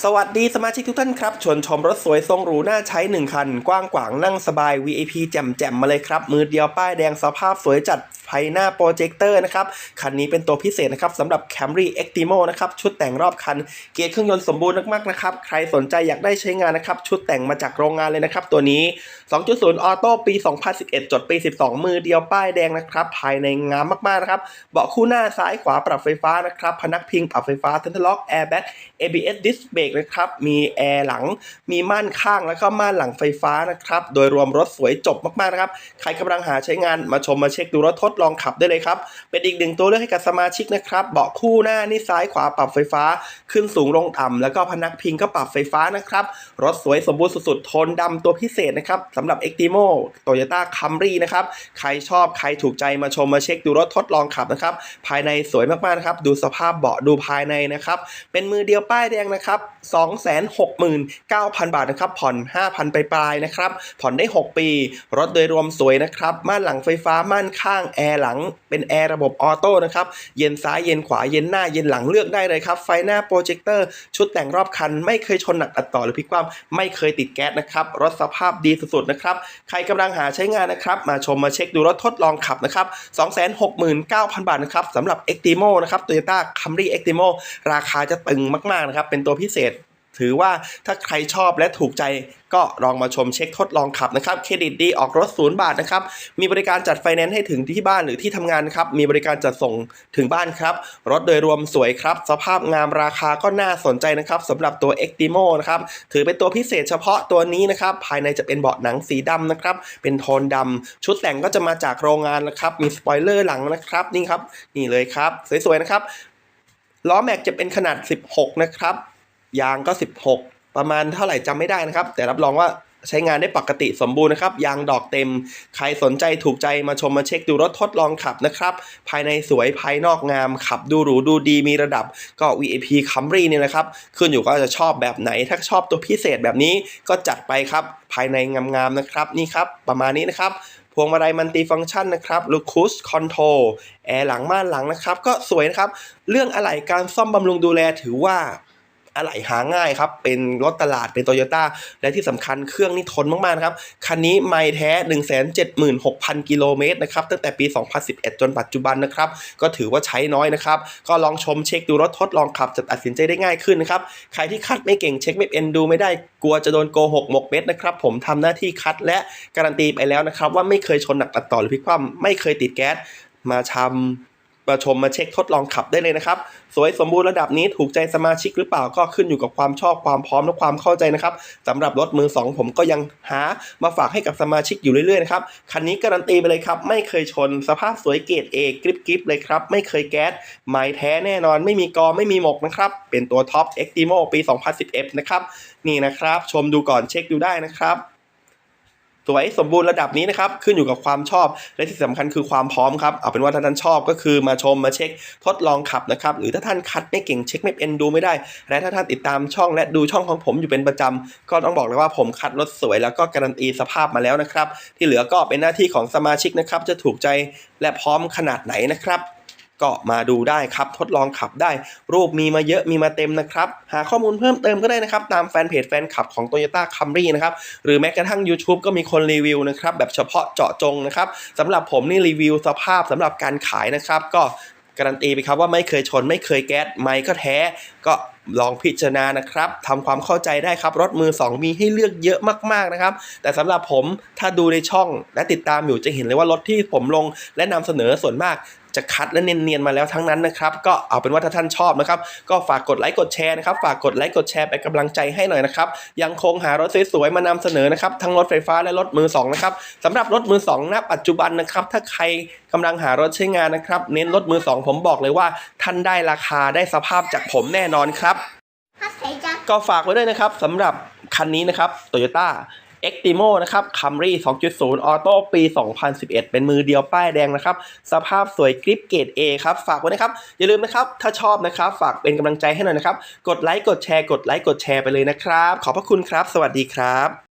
สวัสดีสมาชิกทุกท่านครับชวนชมรถสวยทรงหรูน่าใช้ 1 คัน กว้างขวางนั่งสบาย VIP แจ่มๆมมาเลยครับ มือเดียวป้ายแดงสภาพสวยจัดไฟหน้าโปรเจคเตอร์นะครับ คันนี้เป็นตัวพิเศษนะครับสำหรับ Camry Extimo นะครับ ชุดแต่งรอบคัน เกียร์เครื่องยนต์สมบูรณ์มากๆนะครับ ใครสนใจอยากได้ใช้งานนะครับ ชุดแต่งมาจากโรงงานเลยนะครับ ตัวนี้ 2.0 ออโต้ปี 2011 จดปี 12 มือเดียวป้ายแดงนะครับ ภายในงามมากๆนะครับเบาะคู่หน้าซ้ายขวาปรับไฟฟ้านะครับพนักพิงปรับไฟฟ้าเซนทรัลล็อกแอร์แบ็ก ABS Disc Brake นะครับ มีแอร์หลัง มีม่านข้างแล้วก็ม่านหลังไฟฟ้านะครับ โดยรวมรถสวยจบมากๆนะครับ ใครกำลังหาใช้งานมาชมมาเช็คดูรถทดลองขับได้เลยครับ เป็นอีกหนึ่งตัวเลือกให้กับสมาชิกนะครับ เบาะคู่หน้านี่ซ้ายขวาปรับไฟฟ้า ขึ้นสูงลงต่ำแล้วก็พนักพิงก็ปรับไฟฟ้านะครับ รถสวยสมบูรณ์สุดๆ โทนดำตัวพิเศษนะครับสำหรับ Extimo Toyota Camry นะครับ ใครชอบใครถูกใจมาชมมาเช็คดูรถทดลองขับนะครับ ภายในสวยมากๆนะครับ ดูสภาพเบาะดูภายในนะครับ เป็นมือเดียวป้ายแดงนะครับ 269,000 บาทนะครับ ผ่อน 5,000 ไปปลายๆนะครับ ผ่อนได้ 6 ปี รถโดยรวมสวยนะครับ ม่านหลังไฟฟ้า ม่านข้าง แอร์หลัง เป็นแอร์ระบบออโต้นะครับ เย็นซ้าย เย็นขวา เย็นหน้า เย็นหลังเลือกได้เลยครับ ไฟหน้าโปรเจคเตอร์ ชุดแต่งรอบคัน ไม่เคยชนหนักอัดต่อหรือพิกคว่ำไม่เคยติดแก๊สนะครับ รถสภาพดีสุดๆนะครับ ใครกำลังหาใช้งานนะครับ มาชมมาเช็คดูรถทดลองขับนะครับ 269,000 บาทนะครับสำหรับ Extimo นะครับ Toyota Camry Extimo ราคาจะตึงมากๆนะครับ เป็นตัวพิเศษ ถือว่าถ้าใครชอบและถูกใจก็ลองมาชมเช็คทดลองขับนะครับเครดิตดีออกรถศูนย์บาทนะครับมีบริการจัดไฟแนนซ์ให้ถึงที่บ้านหรือที่ทำงานครับมีบริการจัดส่งถึงบ้านครับรถโดยรวมสวยครับ สภาพงามราคาก็น่าสนใจนะครับสำหรับตัว Extimo นะครับถือเป็นตัวพิเศษเฉพาะตัวนี้นะครับภายในจะเป็นเบาะหนังสีดำนะครับเป็นโทนดำชุดแต่งก็จะมาจากโรงงานนะครับมีสปอยเลอร์หลังนะครับนี่ครับนี่เลยครับสวยๆนะครับล้อแม็กจะเป็นขนาด 16 นะครับ ยางก็ 16 ประมาณเท่าไหร่จำไม่ได้นะครับ แต่รับรองว่าใช้งานได้ปกติสมบูรณ์นะครับ ยางดอกเต็ม ใครสนใจถูกใจมาชมมาเช็คดูรถทดลองขับนะครับ ภายในสวยภายนอกงาม ขับดูหรูดูดีมีระดับก็ VIP Camry เนี่ยนะครับ ขึ้นอยู่ก็จะชอบแบบไหน ถ้าชอบตัวพิเศษแบบนี้ก็จัดไปครับ ภายในงามๆนะครับ นี่ครับ ประมาณนี้นะครับพวงมาลัยมัลติฟังก์ชันนะครับลูคูสคอนโทรแอร์หลังม่านหลังนะครับ ก็สวยนะครับ เรื่องอะไหล่การซ่อมบำรุงดูแลถือว่า อะไหล่หาง่ายครับ เป็นรถตลาดเป็นโตโยต้าและที่สำคัญเครื่องนี่ทนมากๆนะครับ คันนี้ไม่แท้ 176,000 กิโลเมตรนะครับ ตั้งแต่ปี 2011 จนปัจจุบันนะครับ ก็ถือว่าใช้น้อยนะครับ ก็ลองชมเช็คดูรถทดลองขับจะตัดสินใจได้ง่ายขึ้นนะครับ ใครที่คัดไม่เก่งเช็คไม่เป็นดูไม่ได้กลัวจะโดนโกหกหมกเม็ดนะครับผมทำหน้าที่คัดและการันตีไปแล้วนะครับ ว่าไม่เคยชนหนักตัดต่อหรือพลิกคว่ำไม่เคยติดแก๊สมาชำ มาชมมาเช็คทดลองขับได้เลยนะครับ สวยสมบูรณ์ระดับนี้ถูกใจสมาชิกหรือเปล่าก็ขึ้นอยู่กับความชอบความพร้อมและความเข้าใจนะครับสำหรับรถมือสองผมก็ยังหามาฝากให้กับสมาชิกอยู่เรื่อยๆนะครับคันนี้การันตีไปเลยครับ ไม่เคยชนสภาพสวยเกรดเอกริบกริบเลยครับ ไม่เคยแก๊สไม้แท้แน่นอน ไม่มีกอไม่มีหมกนะครับ เป็นตัวท็อป Extimo ปี 2011 นะครับ นี่นะครับ ชมดูก่อนเช็คดูได้นะครับ สวยสมบูรณ์ระดับนี้นะครับ ขึ้นอยู่กับความชอบและที่สำคัญคือความพร้อมครับเอาเป็นว่าถ้าท่านชอบก็คือมาชมมาเช็คทดลองขับนะครับ หรือถ้าท่านคัดไม่เก่งเช็คไม่เป็นดูไม่ได้ และถ้าท่านติดตามช่องและดูช่องของผมอยู่เป็นประจำก็ต้องบอกเลยว่าผมคัดรถสวยแล้วก็การันตีสภาพมาแล้วนะครับ ที่เหลือก็เป็นหน้าที่ของสมาชิกนะครับจะถูกใจและพร้อมขนาดไหนนะครับ ก็มาดูได้ครับทดลองขับได้ รูปมีมาเยอะมีมาเต็มนะครับ หาข้อมูลเพิ่มเติมก็ได้นะครับ ตามแฟนเพจแฟนคลับของ Toyota Camry นะครับหรือแม้กระทั่ง YouTube ก็มีคนรีวิวนะครับแบบเฉพาะเจาะจงนะครับสำหรับผมนี่รีวิวสภาพสำหรับการขายนะครับ ก็การันตีไปครับว่าไม่เคยชนไม่เคยแก๊สไม่ก็แท้ ก็ลองพิจารณานะครับทำความเข้าใจได้ครับ รถมือ 2 มีให้เลือกเยอะมาก ๆ นะครับ แต่สำหรับผมถ้าดูในช่องและติดตามอยู่จะเห็นเลยว่ารถที่ผมลงและนำเสนอส่วนมาก จะคัดและเนียนๆมาแล้วทั้งนั้นนะครับก็เอาเป็นว่าถ้าท่านชอบนะครับก็ฝากกดไลค์กดแชร์นะครับฝากกดไลค์กดแชร์เป็นกำลังใจให้หน่อยนะครับยังคงหารถสวยๆมานำเสนอนะครับทั้งรถไฟฟ้าและรถมือสองนะครับสำหรับรถมือสองณปัจจุบันนะครับถ้าใครกำลังหารถใช้งานนะครับเน้นรถมือสองผมบอกเลยว่า ท่านได้ราคาได้สภาพจากผมแน่นอนครับถ้าใส่จะก็ฝากไว้ด้วยนะครับสำหรับคันนี้นะครับ Toyota Extimo นะครับ Camry 2.0 Auto ปี 2011 เป็นมือเดียวป้ายแดงนะครับ สภาพสวยกริปเกรด A ครับ ฝากไว้นะครับ อย่าลืมนะครับ ถ้าชอบนะครับ ฝากเป็นกำลังใจให้หน่อยนะครับ กดไลค์ กดแชร์ กดไลค์ กดแชร์ไปเลยนะครับ ขอบพระคุณครับ สวัสดีครับ